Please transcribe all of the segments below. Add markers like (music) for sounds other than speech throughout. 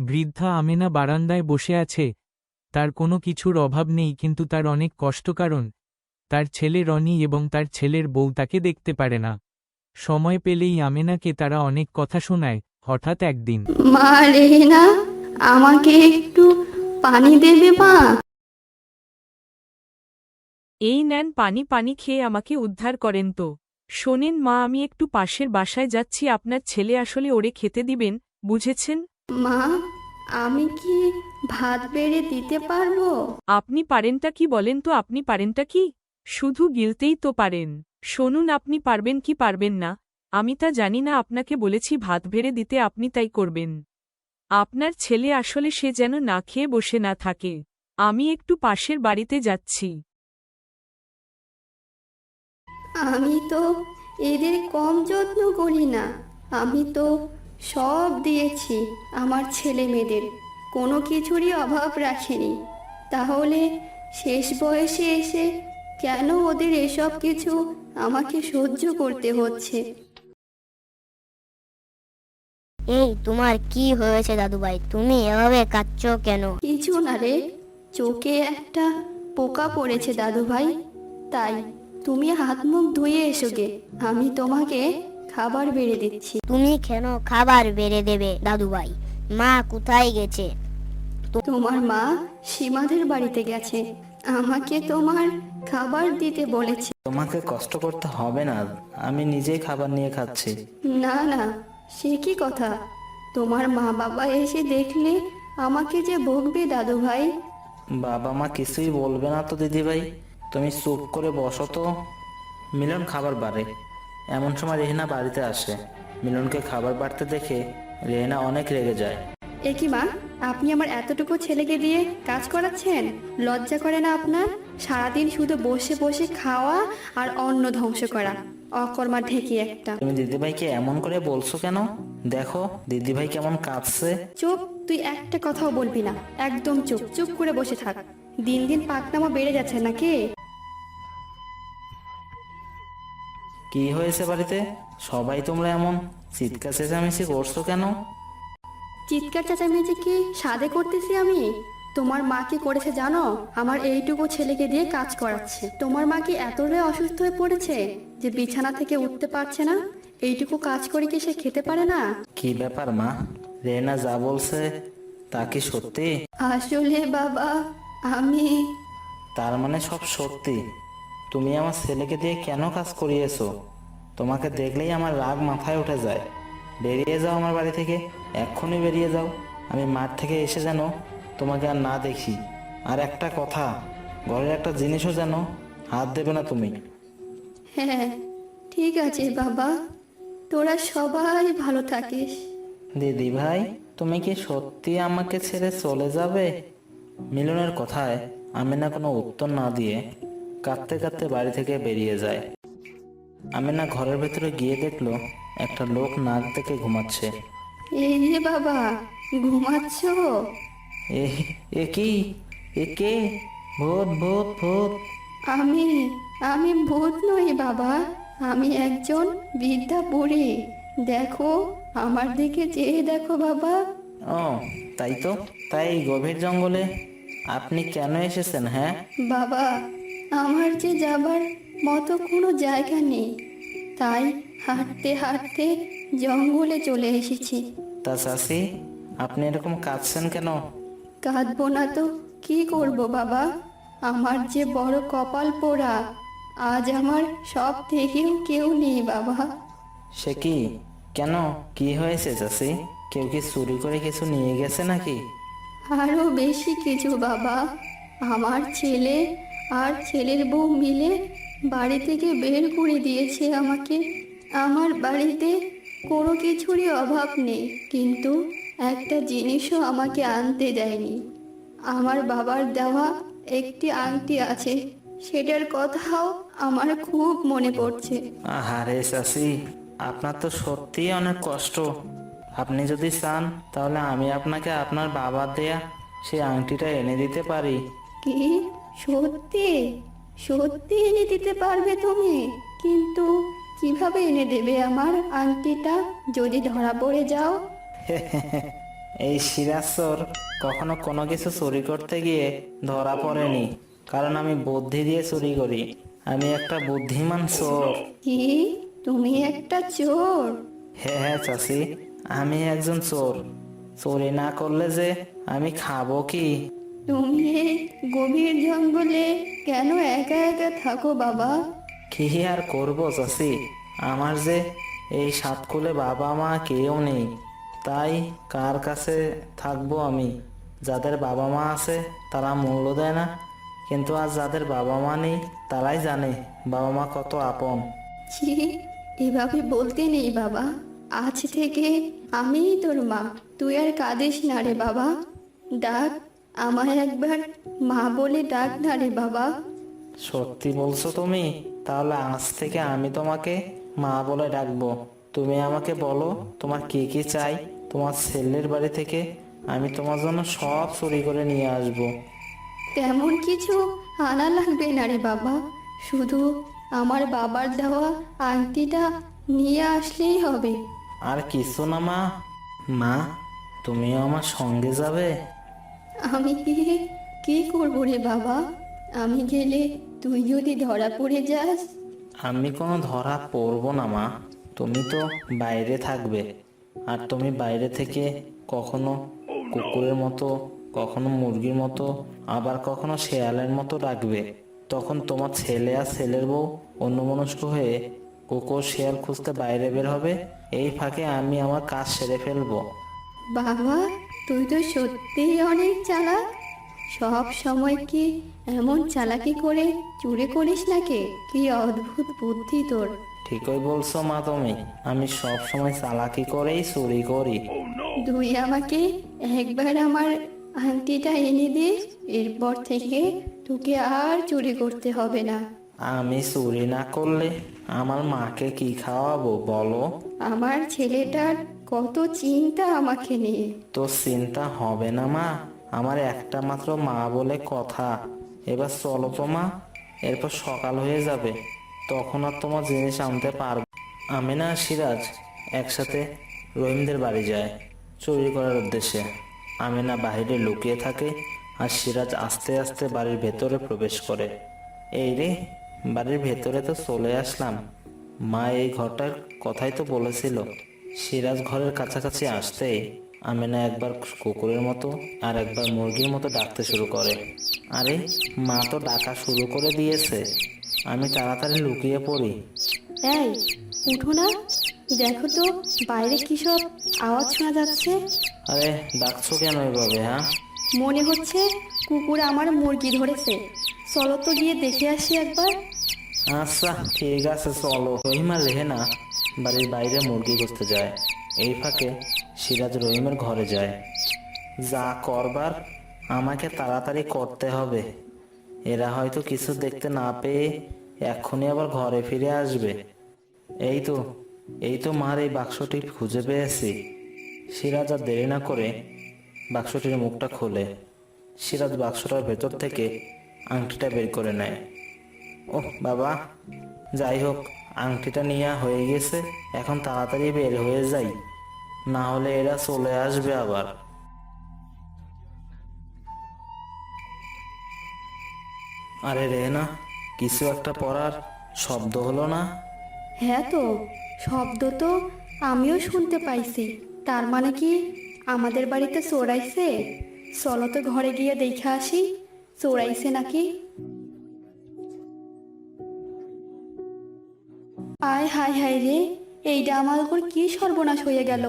বৃদ্ধা আমেনা বারান্দায় বসে আছে। তার কোনো কিছুর অভাব নেই কিন্তু তার অনেক কষ্ট কারণ। তার ছেলে রনি এবং তার ছেলের বউ তাকে দেখতে পারে না। সময় পেলেই আমেনাকে তারা অনেক কথা শোনায় হঠাৎ একদিন। মা রেহেনা আমাকে একটু পানি দেবে মা? এই নেন পানি পানি খেয়ে আমাকে উদ্ধার করেন তো। শোনেন মা আমি একটু পাশের বাসায় যাচ্ছি আপনার ছেলে আসলে ওরে খেতে দিবেন বুঝেছেন? মা আমি কি ভাত বেড়ে দিতে পারব? আপনি পারেনটা কি বলেন তো? আপনি পারেনটা কি? শুধু গিলতেই তো পারেন। শুনুন আপনি পারবেন কি পারবেন না? আমি তা জানি না আপনাকে বলেছি ভাত ভেড়ে দিতে আপনি তাই করবেন। আপনার ছেলে আসলে সে যেন না খেয়ে বসে না থাকে। আমি একটু পাশের বাড়িতে যাচ্ছি। আমি তো এদের কম যত্ন করি না। আমি তো সব দিয়েছি আমার ছেলে মেয়েদের। কোনো কিছুরই অভাব রাখিনি। তাহলে শেষ বয়সে এসে কেন ওদের এসব কিছু আমাকে সহ্য করতে হচ্ছে? এই তোমার কি হয়েছে দাদুভাই? তুমি এভাবে কাঁদছো কেন? কিছু না রে চোখে একটা পোকা পড়েছে দাদুভাই। তাই তুমি হাত মুখ ধুয়ে এসো গে। আমি তোমাকে খাবার বেড়ে দিচ্ছি। তুমি কেন খাবার বেড়ে দেবে দাদুভাই? মা কোথায় গেছে? তোমার মা সীমাদের বাড়িতে গেছে। আমাকে তোমার খাবার দিতে বলেছে। তোমাকে কষ্ট করতে হবে না আমি নিজেই খাবার নিয়ে খাচ্ছি। না না সে কি কথা? তোমার মা বাবা এসে দেখলে আমাকে যে বকবে দাদু ভাই বাবা মা কিছুই বলবে না তো দিদিভাই। তুমি চুপ করে বসো তো। মিলন খাবার বাড়ে। এমন সময় রেহেনা বাড়িতে আসে। মিলনকে খাবার বাড়তে দেখে রেহেনা অনেক রেগে যায়। এ কি মা আপনি আমার এতটুকু ছেলেকে দিয়ে কাজ করাচ্ছেন? লজ্জা করে না আপনার? সারাদিন শুধু বসে বসে খাওয়া আর অন্ন ধ্বংস করা। অকর্মা ঢেকি একটা। তুমি দিদিভাইকে এমন করে বলছো কেন? দেখো দিদিভাই কেমন কাঁদছে। চুপ তুই একটা কথাও বলবি না। একদম চুপ। চুপ করে বসে থাক। দিন দিন পাকনামা বেড়ে যাচ্ছে নাকি? কি হয়েছে বাড়িতে? সবাই তোমরা এমন চিৎকার চেঁচামেচি করছ কেন? চিৎকার চেঁচামেচি কি সাদে করতেছি আমি? তোমার মা কি করেছে জানো? আমার এইটুকু ছেলেকে দিয়ে কাজ করাচ্ছে। তোমার মা কি এতটাই অসুস্থ হয়ে পড়েছে যে বিছানা থেকে উঠতে পারছে না? এইটুকু কাজ করে কি সে খেতে পারে না? কি ব্যাপার মা? রেনা যা বলছে তা কি সত্যি? আসলে বাবা আমি তার মানে সব সত্যি। তুমি আমার ছেলেকে দিয়ে কেন কাজ করিয়েছো? তোমাকে দেখলেই আমার রাগ মাথায় উঠে যায়। বেরিয়ে যাও আমার বাড়ি থেকে এক্ষুনি বেরিয়ে যাও। আমি মাঠ থেকে এসে যেন তোমাকে আর না দেখি। আর একটা কথা ঘরের একটা জিনিসও যেন হাত দেবে না তুমি। হ্যাঁ ঠিক আছে বাবা। তোরা সবাই ভালো থাকিস। দিদি ভাই তুমি কি সত্যি আমাকে ছেড়ে চলে যাবে? মিলনের কথায় আমি না কোনো উত্তর না দিয়ে কাঁদতে কাঁদতে বাড়ি থেকে বেরিয়ে যায়। আমিনা ঘরের ভেতরে গিয়ে দেখল একটা লোক নাক থেকে ঘুমাচ্ছে। এই যে বাবা ঘুমাচ্ছ? এ এ কি? এ কে? ভূত ভূত ভূত। আমি আমি ভূত নই বাবা আমি একজন বৃদ্ধা বুড়ি। দেখো আমার দিকে চেয়ে দেখো বাবা। ও তাই তো তাই গভীর জঙ্গলে আপনি কেন এসেছেন হ্যাঁ? বাবা আমার যে যাবার মতো কোনো জায়গা নেই তাই হাঁটতে হাঁটতে জঙ্গলে চলে এসেছি। তা চাষি আপনি এরকম কাঁদছেন কেন? কাঁদবো না তো কি করব বাবা? আমার যে বড় কপাল পোড়া আজ আমার সব থেকেও কেউ নেই বাবা। সে কি? কেন? কি হয়েছে চাষি কেউ কি চুরি করে কিছু নিয়ে গেছে নাকি? আরও বেশি কিছু বাবা। আমার ছেলে আর ছেলের বউ মিলে বাড়ি থেকে বের করে দিয়েছে আমাকে। আমার বাড়িতে কোনো কিছুরই অভাব নেই কিন্তু একটা জিনিসও আমাকে আনতে দেয়নি। আমার বাবার দেওয়া একটি আংটি আছে সেটার কথাও আমার খুব মনে পড়ছে। আহারে চাষি আপনার তো সত্যিই অনেক কষ্ট। আপনি যদি চান তাহলে আমি আপনাকে আপনার বাবার দেয়া সেই আংটিটা এনে দিতে পারি। কি? সত্যি সত্যি এনে দিতে পারবে তুমি। কিন্তু কীভাবে এনে দেবে আমার আংটিটা? যদি ধরা পড়ে যাও। (laughs) এই সিরাজর কখনো কোনো কিছু চুরি করতে গিয়ে ধরা পড়েনি। কারণ আমি বুদ্ধি দিয়ে চুরি করি। আমি একটা বুদ্ধিমান চোর। কি? তুমি একটা চোর? হ্যাঁ হ্যাঁ চাচি আমি একজন চোর। চুরি না করলে যে আমি খাব কি? তুমি এই গভীর জঙ্গলে কেন একা একা থাকো বাবা? কি আর করব চাচি আমার যে এই সাতকুলে বাবা মা কেউ নেই। তাই কার কাছে থাকব আমি? যাদের বাবা মা আছে তারা মূল্য দেয় না। কিন্তু আজ যাদের বাবা মা নেই তারাই জানে বাবা মা কত আপন। ছি এভাবে বলতে নেই বাবা। আজ থেকে আমিই তোর মা। তুই আর কাঁদিস না রে বাবা। ডাক। আমায় একবার মা বলে ডাক না রে বাবা। সত্যি বলছো তুমি? তাহলে আজ থেকে আমি তোমাকে মা বলে ডাকবো। তুমি আমাকে বলো তোমার কি কি চাই? তোমার ছেলের বাড়ি থেকে আমি তোমার জন্য সব চুরি করে নিয়ে আসব। তেমন কিছু আনা লাগবে না রে বাবা। শুধু আমার বাবার দেওয়া আংটিটা নিয়ে আসলেই হবে। আর কিছু না মা। মা তুমিও আমার সঙ্গে যাবে? আমি কি কি করব রে বাবা? আমি গেলে তুই যদি ধরা পড়ে যাস। আমি কোনো ধরা পড়ব না মা। তুমি তো বাইরে থাকবে। আর তুমি বাইরে থেকে কখনো কুকুরের মতো কখনো মুরগির মতো আবার কখনো শেয়ালের মতো ডাকবে। তখন তোমার ছেলে আর ছেলের বউ অন্যমনস্ক হয়ে কুকুর শেয়াল খুঁজতে বাইরে বের হবে। এই ফাঁকে আমি আমার কাজ সেরে ফেলব। বাবা তুই তো সত্যিই অনেক চালাক। সব সময় কি এমন চালাকি করে চুরি করিস নাকি? কি অদ্ভুত বুদ্ধি তোর। ঠিকই বলছো মা তুমি। আমি সব সময় চালাকি করেই চুরি করি। তুই আমাকে একবার আমার আংটিটা এনে দিস এরপর থেকে তোকে আর চুরি করতে হবে না। আমি চুরি না করলে আমার মাকে কি খাওয়াবো বলো? আমার ছেলেটার কত চিন্তা আমাকে নিয়ে। তো চিন্তা হবে না মা, আমার একটা মাত্র মা বলে কথা। এবার চলো তো মা, এরপর সকাল হয়ে যাবে, তখন আর তোমার জিনিস আনতে পারব। আমি না সিরাজ, একসাথে রহিমদের বাড়ি যায় চুরি করার উদ্দেশ্যে। আমি না বাহিরে লুকিয়ে থাকে, আর সিরাজ আস্তে আস্তে বাড়ির ভেতরে প্রবেশ করে। এই রে, বাড়ির ভেতরে তো চলে আসলাম। মা এই ঘরটার কথাই তো বলেছিল। সিরাজ ঘরের কাছাকাছি আসতেই আমেনা একবার কুকুরের মতো আর একবার মুরগির মতো ডাকতে শুরু করে। আরে মা তো ডাকা শুরু করে দিয়েছে। আমি তাড়াতাড়ি লুকিয়ে পড়ি। এই উঠো না। দেখো তো বাইরে কি সব আওয়াজ শোনা যাচ্ছে? আরে ডাকছো কেন এভাবে হ্যাঁ? মনে হচ্ছে কুকুর আমার মুরগি ধরেছে। চলো তো গিয়ে দেখে আসি একবার। আচ্ছা ঠিক আছে চলো। রহিমা রেহেনা বাড়ির বাইরে মুরগি খুঁজতে যায়। এই ফাঁকে সিরাজ রহিমের ঘরে যায়। যা করবার আমাকে তাড়াতাড়ি করতে হবে। এরা হয়তো কিছু দেখতে না পেয়ে এক্ষুনি আবার ঘরে ফিরে আসবে। এই তো এই তো মার এই বাক্সটি খুঁজে পেয়েছি। সিরাজ আর দেরি না করে বাক্সটির মুখটা খোলে। সিরাজ বাক্সটার ভেতর থেকে আংটিটা বের করে নেয়। ওহ, বাবা, যাই হোক আংটিটা নিয়ে হয়ে গেছে, এখন তাড়াতাড়ি বের হয়ে যাই। না হলে এরা চলে আসবে আবার। আরে রে না, কিছু একটা পড়ার শব্দ হলো না? হ্যাঁ তো, শব্দ তো আমিও শুনতে পাইছি। তার মানে কি আমাদের বাড়িতে চোরাইছে? চলো তো ঘরে গিয়ে দেখে আসি, চোরাইছে নাকি? আয় হায় হায় রে এইটা আমার উপর কি সর্বনাশ হয়ে গেল?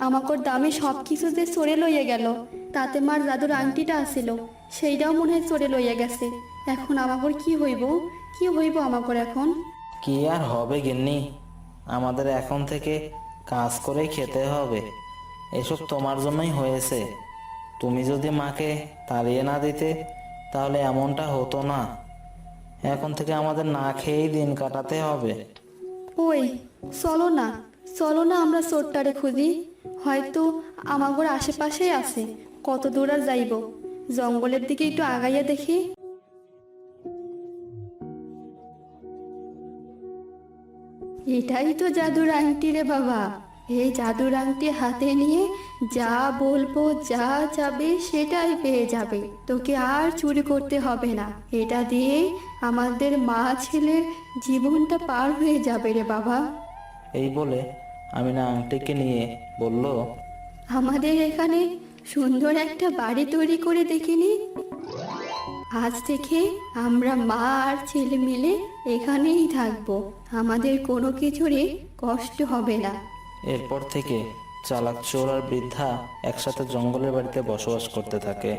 আমাকর দামে সব কিছু যে চড়ে লইয়া গেল, তাতে মার দাদুর আংটিটা আসিল সেইটাও মনে হয় চড়ে লইয়া গেছে। এখন আমাকর কি হইব? কি হইব আমাকর এখন? কি আর হবে গিন্নি? আমাদের এখন থেকে কাজ করেই খেতে হবে। এসব তোমার জন্যই হয়েছে। তুমি যদি মাকে তাড়িয়ে না দিতে, তাহলে এমনটা হতো না। এখন থেকে আমাদের না খেয়েই দিন কাটাতে হবে। ওই চলো না চলো না আমরা চোরটারে খুঁজি। হয়তো আমাগর আশেপাশেই আছে, কত দূর আর যাইব। জঙ্গলের দিকে একটু আগাইয়া দেখি। এটাই তো জাদুর আংটি রে বাবা। এই জাদুর আংটি হাতে নিয়ে যা বলব যা যাবে সেটাই পেয়ে যাবে। তোকে আর চুরি করতে হবে না। এটা দিয়েই আমাদের মা ছেলের জীবনটা পার হয়ে যাবে রে বাবা। এই বলে আমিনা আংটিকে নিয়ে বলল আমাদের এখানে সুন্দর একটা বাড়ি তৈরি করে দেখিনি। আজ থেকে আমরা মা আর ছেলে মিলে এখানেই থাকব। আমাদের কোনো কিছুরই কষ্ট হবে না। এরপর থেকে চালাক চোর আর বৃদ্ধা একসাথে জঙ্গলের বাড়িতে বসবাস করতে থাকে।